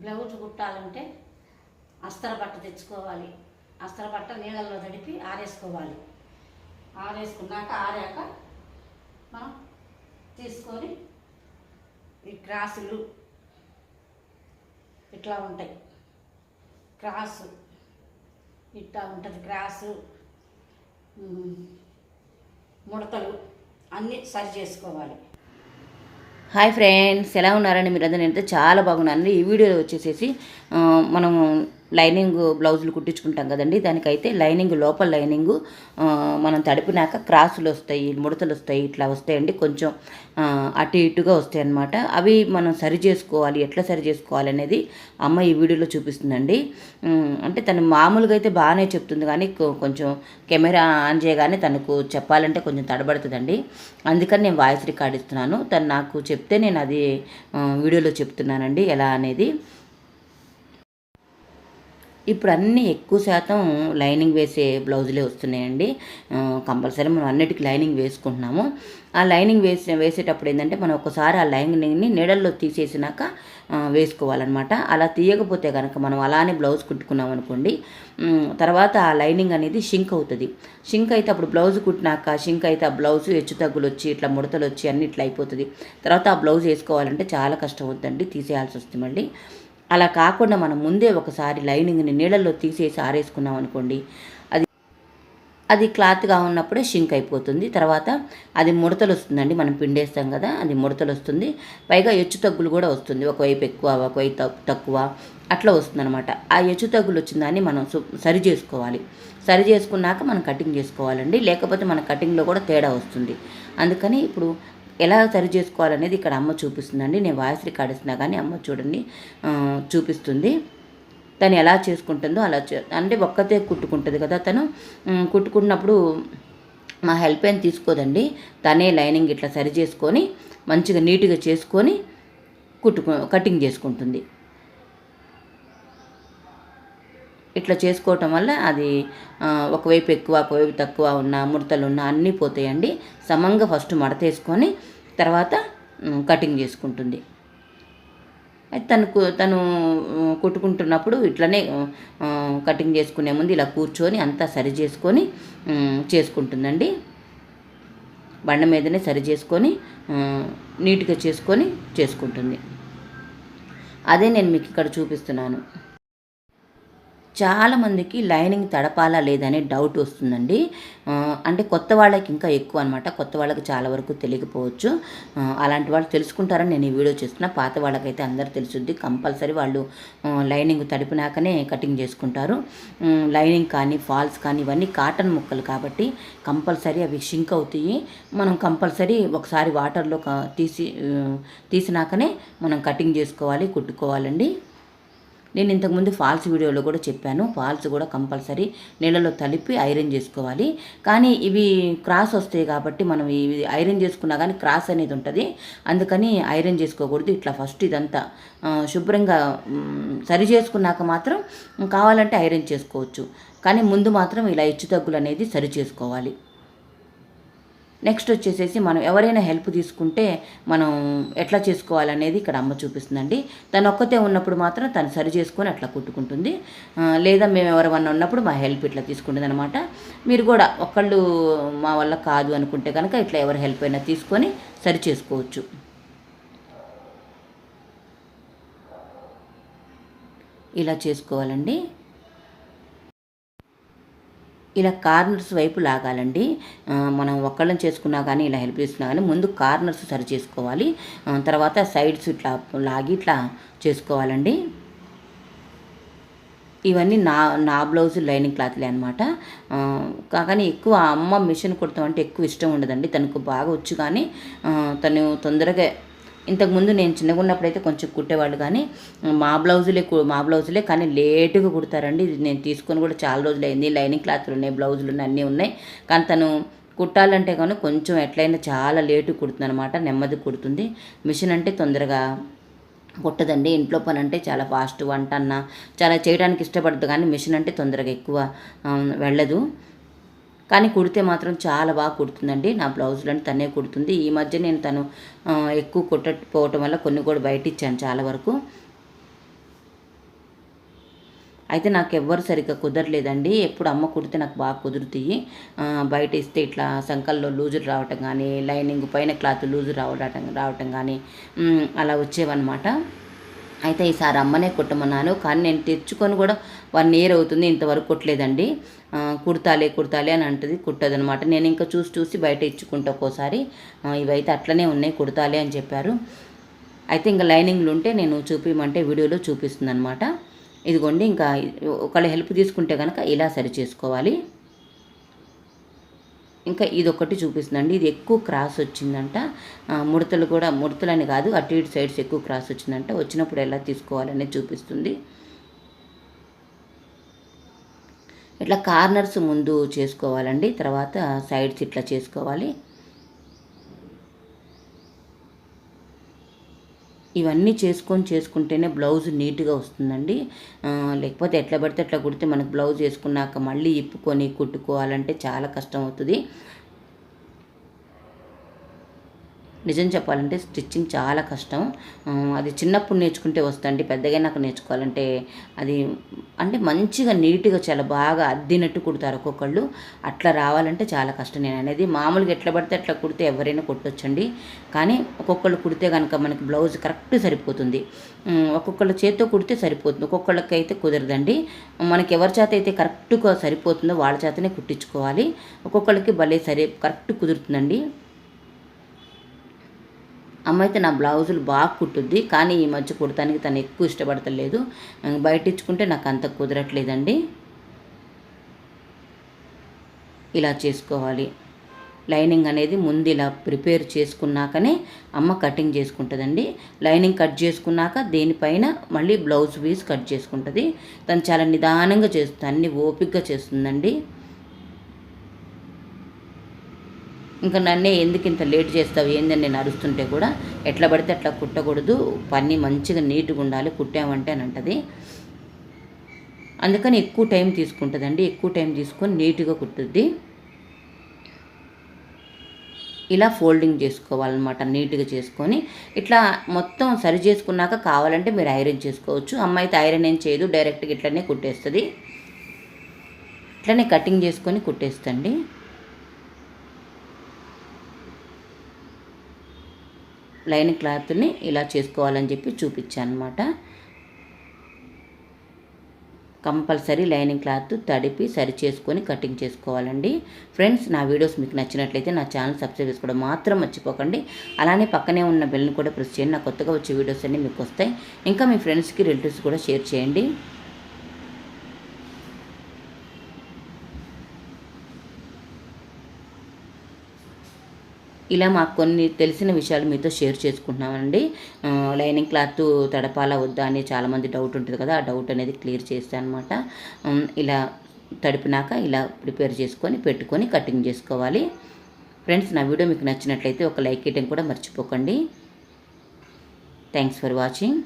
Blouse కుట్టాలంటే అస్తర బట్ట తెచ్చుకోవాలి. అస్తర బట్ట నీళ్ళల్లో తడిపి ఆరేసుకోవాలి. ఆరేసుకున్నాక ఆరాక మనం తీసుకొని ఈ క్రాసులు ఇట్లా ఉంటాయి. క్రాసు ఇట్లా ఉంటుంది క్రాసు. ముడతలు అన్నీ సరి చేసుకోవాలి. హాయ్ ఫ్రెండ్స్ ఎలా ఉన్నారండి మీరు అందరూ నేనైతే చాలా బాగున్నాను. ఈ వీడియోలో వచ్చేసేసి మనం లైనింగ్ బ్లౌజులు కుట్టించుకుంటాం కదండి. దానికైతే లైనింగ్ లోపల లైనింగ్ మనం తడిపినాక క్రాసులు వస్తాయి ముడతలు వస్తాయి ఇట్లా వస్తాయండి. కొంచెం అటు ఇటుగా వస్తాయి అన్నమాట అవి మనం సరి చేసుకోవాలి ఎట్లా సరి చేసుకోవాలి అనేది అమ్మ ఈ వీడియోలో చూపిస్తుందండి. అంటే తను మామూలుగా అయితే బాగానే చెప్తుంది కానీ కొంచెం కెమెరా ఆన్ చేయగానే తనకు చెప్పాలంటే కొంచెం తడబడుతుందండి. అందుకని నేను వాయిస్ రికార్డ్ ఇస్తున్నాను. తను నాకు చెప్తే నేను అది వీడియోలో చెప్తున్నానండి ఎలా అనేది. ఇప్పుడు అన్నీ ఎక్కువ శాతం లైనింగ్ వేసే బ్లౌజులే వస్తున్నాయండి. కంపల్సరీ మనం అన్నిటికీ లైనింగ్ వేసుకుంటున్నాము. ఆ లైనింగ్ వేసే వేసేటప్పుడు ఏంటంటే మనం ఒకసారి ఆ లైనింగ్ని నీడల్లో తీసేసినాక వేసుకోవాలన్నమాట. అలా తీయకపోతే కనుక మనం అలానే బ్లౌజ్ కుట్టుకున్నాం అనుకోండి తర్వాత ఆ లైనింగ్ అనేది షింక్ అవుతుంది. షింక్ అయితే అప్పుడు బ్లౌజ్ కుట్టినాక షింక్ అయితే ఆ బ్లౌజ్ హెచ్చు తగ్గులు వచ్చి ఇట్లా ముడతలు వచ్చి అన్ని ఇట్లా అయిపోతుంది తర్వాత ఆ బ్లౌజ్ వేసుకోవాలంటే చాలా కష్టం అవుతుందండి తీసేయాల్సి వస్తుంది మళ్ళీ. అలా కాకుండా మనం ముందే ఒకసారి లైనింగ్ని నీళ్ళల్లో తీసేసి ఆరేసుకున్నాం అనుకోండి అది అది క్లాత్గా ఉన్నప్పుడే షింక్ అయిపోతుంది. తర్వాత అది ముడతలు వస్తుందండి మనం పిండేస్తాం కదా అది ముడతలు వస్తుంది పైగా ఎచ్చు తగ్గులు కూడా వస్తుంది ఒకవైపు ఎక్కువ ఒకవైపు తక్కువ అట్లా వస్తుందన్నమాట. ఆ ఎచ్చు తగ్గులు వచ్చిన దాన్ని మనం సరి చేసుకోవాలి. సరి చేసుకున్నాక మనం కటింగ్ చేసుకోవాలండి లేకపోతే మన కటింగ్లో కూడా తేడా వస్తుంది. అందుకని ఇప్పుడు ఎలా సరి చేసుకోవాలనేది ఇక్కడ అమ్మ చూపిస్తుందండి. నేను వాయిస్ రికార్డ్ ఇస్తున్నా కానీ అమ్మ చూడండి చూపిస్తుంది. తను ఎలా చేసుకుంటుందో అలా చే అంటే ఒక్కతే కుట్టుకుంటుంది కదా తను. కుట్టుకున్నప్పుడు మా హెల్ప్ ఏం తీసుకోదండి. తనే లైనింగ్ ఇట్లా సరి చేసుకొని మంచిగా నీట్గా చేసుకొని కుట్టుకు కటింగ్ చేసుకుంటుంది. ఇట్లా చేసుకోవటం వల్ల అది ఒకవైపు ఎక్కువ ఒకవైపు తక్కువ ఉన్న ముడతలు ఉన్న అన్నీ పోతాయండి. సమంగా ఫస్ట్ మడతేసుకొని తర్వాత కటింగ్ చేసుకుంటుంది. తను కు- తను కుట్టుకుంటున్నప్పుడు ఇట్లనే కటింగ్ చేసుకునే ముందు ఇలా కూర్చొని అంతా సరి చేసుకొని చేసుకుంటుందండి. బండ మీదనే సరి చేసుకొని నీట్గా చేసుకొని చేసుకుంటుంది. అదే నేను మీకు ఇక్కడ చూపిస్తున్నాను. చాలామందికి లైనింగ్ తడపాలా లేదనే డౌట్ వస్తుందండి. అంటే కొత్త వాళ్ళకి ఇంకా ఎక్కువ అనమాట కొత్త వాళ్ళకి చాలా వరకు తెలియకపోవచ్చు. అలాంటి వాళ్ళు తెలుసుకుంటారని నేను ఈ వీడియో చేస్తున్నా. పాత వాళ్ళకైతే అందరు తెలుసుద్ది. కంపల్సరీ వాళ్ళు లైనింగ్ తడిపినాకనే కటింగ్ చేసుకుంటారు. లైనింగ్ కానీ ఫాల్స్ కానీ ఇవన్నీ కాటన్ ముక్కలు కాబట్టి కంపల్సరీ అవి షింక్ అవుతాయి. మనం కంపల్సరీ ఒకసారి వాటర్లో తీసి తీసినాకనే మనం కటింగ్ చేసుకోవాలి కుట్టుకోవాలండి. నేను ఇంతకుముందు ఫాల్స్ వీడియోలో కూడా చెప్పాను. ఫాల్స్ కూడా కంపల్సరీ నీళ్ళలో తలిపి ఐరన్ చేసుకోవాలి. కానీ ఇవి క్రాస్ వస్తాయి కాబట్టి మనం ఇవి ఐరన్ చేసుకున్నా కానీ క్రాస్ అనేది ఉంటుంది. అందుకని ఐరన్ చేసుకోకూడదు. ఇట్లా ఫస్ట్ ఇదంతా శుభ్రంగా సరి చేసుకున్నాక మాత్రం కావాలంటే ఐరన్ చేసుకోవచ్చు. కానీ ముందు మాత్రం ఇలా హెచ్చు తగ్గులు అనేది సరి చేసుకోవాలి. నెక్స్ట్ వచ్చేసేసి మనం ఎవరైనా హెల్ప్ తీసుకుంటే మనం ఎట్లా చేసుకోవాలనేది ఇక్కడ అమ్మ చూపిస్తుందండి. తను ఒక్కతే ఉన్నప్పుడు మాత్రం తను సరి చేసుకొని అట్లా కుట్టుకుంటుంది. లేదా మేము ఎవరైనా ఉన్నప్పుడు మా హెల్ప్ ఇట్లా తీసుకుంటుంది అనమాట మీరు కూడా ఒకళ్ళు మా వల్ల కాదు అనుకుంటే కనుక ఇట్లా ఎవరి హెల్ప్ అయినా తీసుకొని సరి చేసుకోవచ్చు. ఇలా చేసుకోవాలండి. ఇలా కార్నర్స్ వైపు లాగాలండి. మనం ఒక్కళ్ళని చేసుకున్నా కానీ ఇలా హెల్ప్ చేస్తున్నా కానీ ముందు కార్నర్స్ సరి చేసుకోవాలి. తర్వాత సైడ్స్ ఇట్లా లాగి ఇట్లా చేసుకోవాలండి. ఇవన్నీ నా నా బ్లౌజ్ లైనింగ్ క్లాత్లే అనమాట కానీ ఎక్కువ అమ్మ మిషన్ కుడతాం అంటే ఎక్కువ ఇష్టం ఉండదండి. తనకు బాగా వచ్చు కానీ తను తొందరగా ఇంతకుముందు నేను చిన్నగా ఉన్నప్పుడు అయితే కొంచెం కుట్టేవాళ్ళు కానీ మా బ్లౌజులే మా బ్లౌజులే కానీ లేటుగా కుడతారండి. ఇది నేను తీసుకొని కూడా చాలా రోజులు అయింది లైనింగ్ క్లాత్లు ఉన్నాయి బ్లౌజులు ఉన్నాయి అన్నీ ఉన్నాయి. కానీ తను కుట్టాలంటే కానీ కొంచెం ఎట్లయినా చాలా లేటు కుడుతుంది అనమాట నెమ్మది కుడుతుంది. మిషన్ అంటే తొందరగా కుట్టదండి. ఇంట్లో పని అంటే చాలా ఫాస్ట్ వంట అన్న చాలా చేయడానికి ఇష్టపడదు కానీ మిషన్ అంటే తొందరగా ఎక్కువ వెళ్ళదు. కానీ కుడితే మాత్రం చాలా బాగా కుడుతుందండి. నా బ్లౌజులను తనే కుడుతుంది. ఈ మధ్య నేను తను ఎక్కువ కుట్టకపోవటం వల్ల కొన్ని కూడా బయట ఇచ్చాను చాలా వరకు. అయితే నాకు ఎవ్వరు సరిగ్గా కుదరలేదండి. ఎప్పుడు అమ్మ కుడితే నాకు బాగా కుదురుతాయి. బయట ఇస్తే ఇట్లా సంకల్లో లూజులు రావటం కానీ లైనింగ్ పైన క్లాత్ లూజు రావడం రావటం కానీ అలా వచ్చేవన్నమాట. అయితే ఈసారి అమ్మనే కుట్టమన్నాను. కానీ నేను తెచ్చుకొని కూడా వన్ ఇయర్ అవుతుంది ఇంతవరకు కుట్టలేదండి. కుడతాలే కుడతాలే అని అంటుంది కుట్టదనమాట. నేను ఇంకా చూసి చూసి బయట ఇచ్చుకుంటా ఒక్కోసారి. ఇవైతే అట్లనే ఉన్నాయి కుడతాలే అని చెప్పారు. అయితే ఇంకా లైనింగ్లు ఉంటే నేను చూపించమంటే వీడియోలో చూపిస్తుంది అనమాట ఇదిగోండి ఇంకా ఒకళ్ళ హెల్ప్ తీసుకుంటే కనుక ఇలా సరి చేసుకోవాలి. ఇంకా ఇది ఒకటి చూపిస్తుందండి. ఇది ఎక్కువ క్రాస్ వచ్చిందంట. ముడతలు కూడా ముడతలని కాదు అటు ఇటు సైడ్స్ ఎక్కువ క్రాస్ వచ్చిందంట. వచ్చినప్పుడు ఎలా తీసుకోవాలనేది చూపిస్తుంది. ఇట్లా కార్నర్స్ ముందు చేసుకోవాలండి. తర్వాత సైడ్స్ ఇట్లా చేసుకోవాలి. ఇవన్నీ చేసుకొని చేసుకుంటేనే బ్లౌజ్ నీట్గా వస్తుందండి. లేకపోతే ఎట్లా పడితే అట్లా కుడితే మనకు బ్లౌజ్ వేసుకున్నాక మళ్ళీ ఇప్పుకొని కుట్టుకోవాలంటే చాలా కష్టం అవుతుంది. నిజం చెప్పాలంటే స్టిచ్చింగ్ చాలా కష్టం. అది చిన్నప్పుడు నేర్చుకుంటే వస్తుంది పెద్దగా నాకు నేర్చుకోవాలంటే అది అంటే మంచిగా నీట్గా చాలా బాగా అద్దినట్టు కుడతారు ఒక్కొక్కళ్ళు. అట్లా రావాలంటే చాలా కష్టం. నేను అనేది మామూలుగా ఎట్లా పడితే అట్లా కుడితే ఎవరైనా కొట్టొచ్చండి. కానీ ఒక్కొక్కళ్ళు కుడితే కనుక మనకి బ్లౌజ్ కరెక్ట్ సరిపోతుంది. ఒక్కొక్కళ్ళ చేత్తో కుడితే సరిపోతుంది. ఒక్కొక్కళ్ళకి అయితే కుదరదండి. మనకి ఎవరి చేత అయితే కరెక్ట్గా సరిపోతుందో వాళ్ళ చేతనే కుట్టించుకోవాలి. ఒక్కొక్కళ్ళకి భలే సరి కరెక్ట్ కుదురుతుందండి. అమ్మ అయితే నా బ్లౌజులు బాగా కుట్టుద్ది కానీ ఈ మధ్య కుడతానికి తను ఎక్కువ ఇష్టపడతలేదు. బయట ఇచ్చుకుంటే నాకు అంత కుదరట్లేదండి. ఇలా చేసుకోవాలి. లైనింగ్ అనేది ముందు ఇలా ప్రిపేర్ చేసుకున్నాకనే అమ్మ కటింగ్ చేసుకుంటుందండి. లైనింగ్ కట్ చేసుకున్నాక దేనిపైన మళ్ళీ బ్లౌజ్ పీస్ కట్ చేసుకుంటుంది. తను చాలా నిదానంగా చేస్తుంది అన్ని ఓపికగా చేస్తుందండి. ఇంకా నన్నే ఎందుకు ఇంత లేట్ చేస్తావు? ఏందని నేను అరుస్తుంటే కూడా ఎట్లా పడితే అట్లా కుట్టకూడదు. పని మంచిగా నీట్గా ఉండాలి. కుట్టామంటే అని అంటది. అందుకని ఎక్కువ టైం తీసుకుంటుందండి. ఎక్కువ టైం తీసుకొని నీట్గా కుట్టుద్ది. ఇలా ఫోల్డింగ్ చేసుకోవాలన్నమాట. నీట్గా చేసుకొని ఇట్లా మొత్తం సరి చేసుకున్నాక కావాలంటే మీరు ఐరన్ చేసుకోవచ్చు. అమ్మాయి అయితే ఐరన్ ఏం చేయదు. డైరెక్ట్గా ఇట్లనే కుట్టేస్తుంది. ఇట్లనే కటింగ్ చేసుకొని కుట్టేస్తండి. లైన్ క్లాత్ని ఇలా చేసుకోవాలని చెప్పి చూపించాను అనమాట కంపల్సరీ లైనింగ్ క్లాత్ తడిపి సరి చేసుకొని కటింగ్ చేసుకోవాలండి. ఫ్రెండ్స్ నా వీడియోస్ మీకు నచ్చినట్లయితే నా ఛానల్ సబ్స్క్రైబ్ చేసుకోవడం మాత్రం మర్చిపోకండి. అలానే పక్కనే ఉన్న బెల్ని కూడా ప్రెస్ చేయండి. నా కొత్తగా వచ్చే వీడియోస్ అన్నీ మీకు వస్తాయి. ఇంకా మీ ఫ్రెండ్స్కి రిలేటివ్స్ కూడా షేర్ చేయండి. ఇలా మాకు కొన్ని తెలిసిన విషయాలు మీతో షేర్ చేసుకుంటున్నామండి. లైనింగ్ క్లాత్ తడపాలా వద్దా అని చాలామంది డౌట్ ఉంటుంది కదా ఆ డౌట్ అనేది క్లియర్ చేస్తాను అనమాట ఇలా తడిపినాక ఇలా ప్రిపేర్ చేసుకొని పెట్టుకొని కటింగ్ చేసుకోవాలి. ఫ్రెండ్స్ నా వీడియో మీకు నచ్చినట్లయితే ఒక లైక్ ఇవ్వడం కూడా మర్చిపోకండి. Thanks for watching.